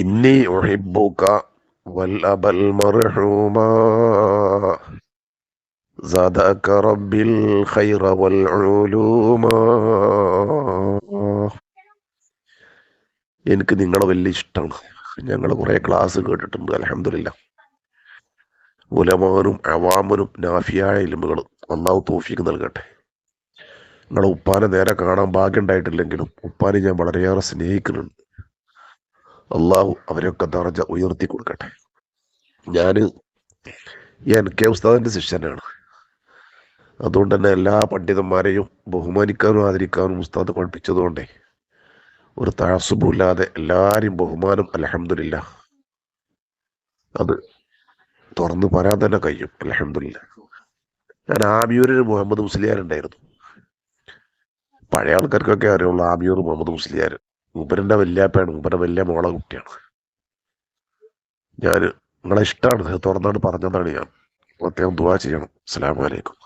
ഇന്നി ഒഹിബുക വൽ അബൽ മർഹൂമ സദക റബ്ബിൽ ഖൈറ വൽ ഉലൂമാ എനിക്ക് നിങ്ങളെ വലിയ ഇഷ്ടമാണ്. ഞങ്ങൾ കുറേ ക്ലാസ് കേട്ടിട്ടുണ്ട്. അലഹമില്ല ഉലമാനും അവാമനും നാഫിയായ ഇലുമ്പുകളും അള്ളാഹു തോഫിക്ക് നൽകട്ടെ. നിങ്ങളെ ഉപ്പാനെ നേരെ കാണാൻ ഭാഗ്യമുണ്ടായിട്ടില്ലെങ്കിലും ഉപ്പാനെ ഞാൻ വളരെയേറെ സ്നേഹിക്കുന്നുണ്ട്. അള്ളാഹു അവരെയൊക്കെ ദർജ ഉയർത്തി കൊടുക്കട്ടെ. ഞാൻ എൻ കെ ഉസ്താദിന്റെ ശിഷ്യനാണ്. അതുകൊണ്ട് തന്നെ എല്ലാ പണ്ഡിതന്മാരെയും ബഹുമാനിക്കാനും ആദരിക്കാനും ഉസ്താദ് പഠിപ്പിച്ചതുകൊണ്ടേ ഒരു താസുബില്ലാതെ എല്ലാരെയും ബഹുമാനം അലഹമില്ല അത് തുറന്ന് പറയാൻ തന്നെ കഴിയും അലഹമില്ല ഞാൻ ആമിയൂരിൽ മുഹമ്മദ് മുസ്ലിയാർ ഉണ്ടായിരുന്നു പഴയ ആൾക്കാർക്കൊക്കെ അറിയുള്ളൂ ആമിയൂർ മുഹമ്മദ് മുസ്ലിയാർ മൂപ്പരന്റെ വല്യാപ്പയാണ് മൂപ്പരുടെ വലിയ മോളെ കുട്ടിയാണ്. ഞാൻ നിങ്ങളെ ഇഷ്ടമാണ് തുറന്നാണ് പറഞ്ഞതാണ് ഞാൻ. അദ്ദേഹം ദുവാ ചെയ്യണം. അസ്സാം അലൈക്കും.